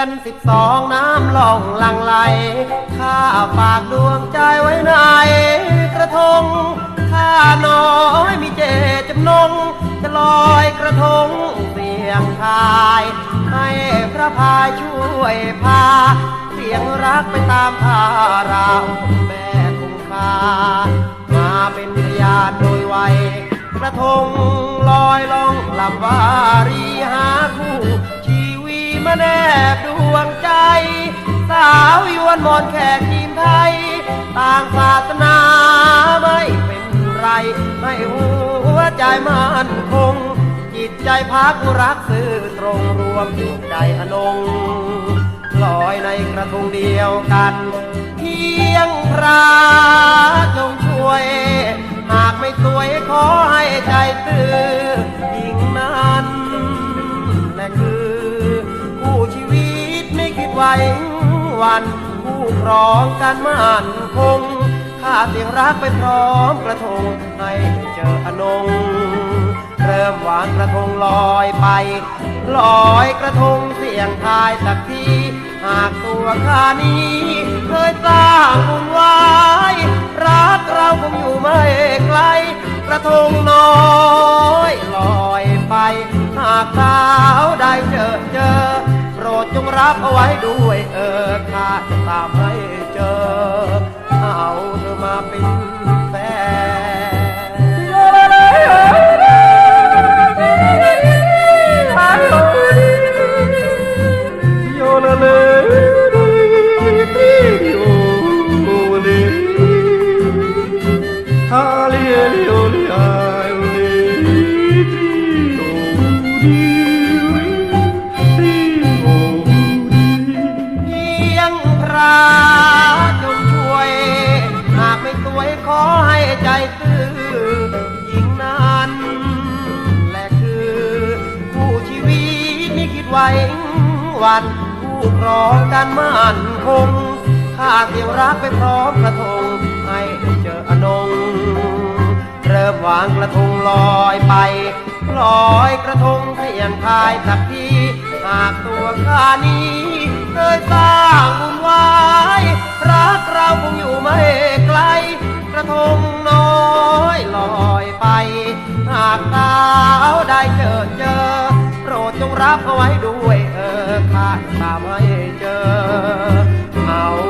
อนสิบสองน้ำล่องลังไหลข้าฝากดวงใจไว้ในกระทงข้าน้อยมีเจตจำนง จะลอยกระทงเสียงทาย ให้พระพายช่วยพา เสียงรักไปตามพาเราแม่คงคามาเป็นพยานโดยไวกระทงลอยลองลำวารี มาแนบดวงใจ สาวยวนมอนแขกทีมไทย ต่างศาสนาไม่เป็นไรให้หัวใจมันคง จิตใจพักรักซื่อตรงรวมจิตใจอนงลอยในกระทงเดียวกันเพียงพระ ไว้วันคู่ครองกันมั่นคงข้าเสียงรักไปพร้อมกระทงให้เจออนง เริ่มวางกระทงลอยไปลอยกระทงเสียงทายสักทีหากตัวข้านี้เคยสร้างบุญไว้ รักเราคงอยู่ไม่ไกล กระทงน้อยลอยไปหากสา รับเอาไว้ด้วยเออข้าจะตามให้เจอ เอาเธอมาเป็นแฟนโยละเลยโยเลฮาเลเลโอเลอาโอเลโอดีดี ขอให้ใจตื้อยิ่งนั้นแหละคือคู่ชีวิตนี่คิดไว้วันคู่ครองกันมั่นคงข้าเสียงรักไปพร้อมกระทงให้เจออนงเริ่มวางกระทงลอยไปลอยกระทงเสียงทายสักทีหากตัวข้านี้เคยสร้างบุญไว้รักเราคงอยู่ไม่ไกล ทงน้อยลอยไป หากสาวได้เจอเจอ โปรดจงรับเอาไว้ด้วยเออข้าจะตามให้เจอ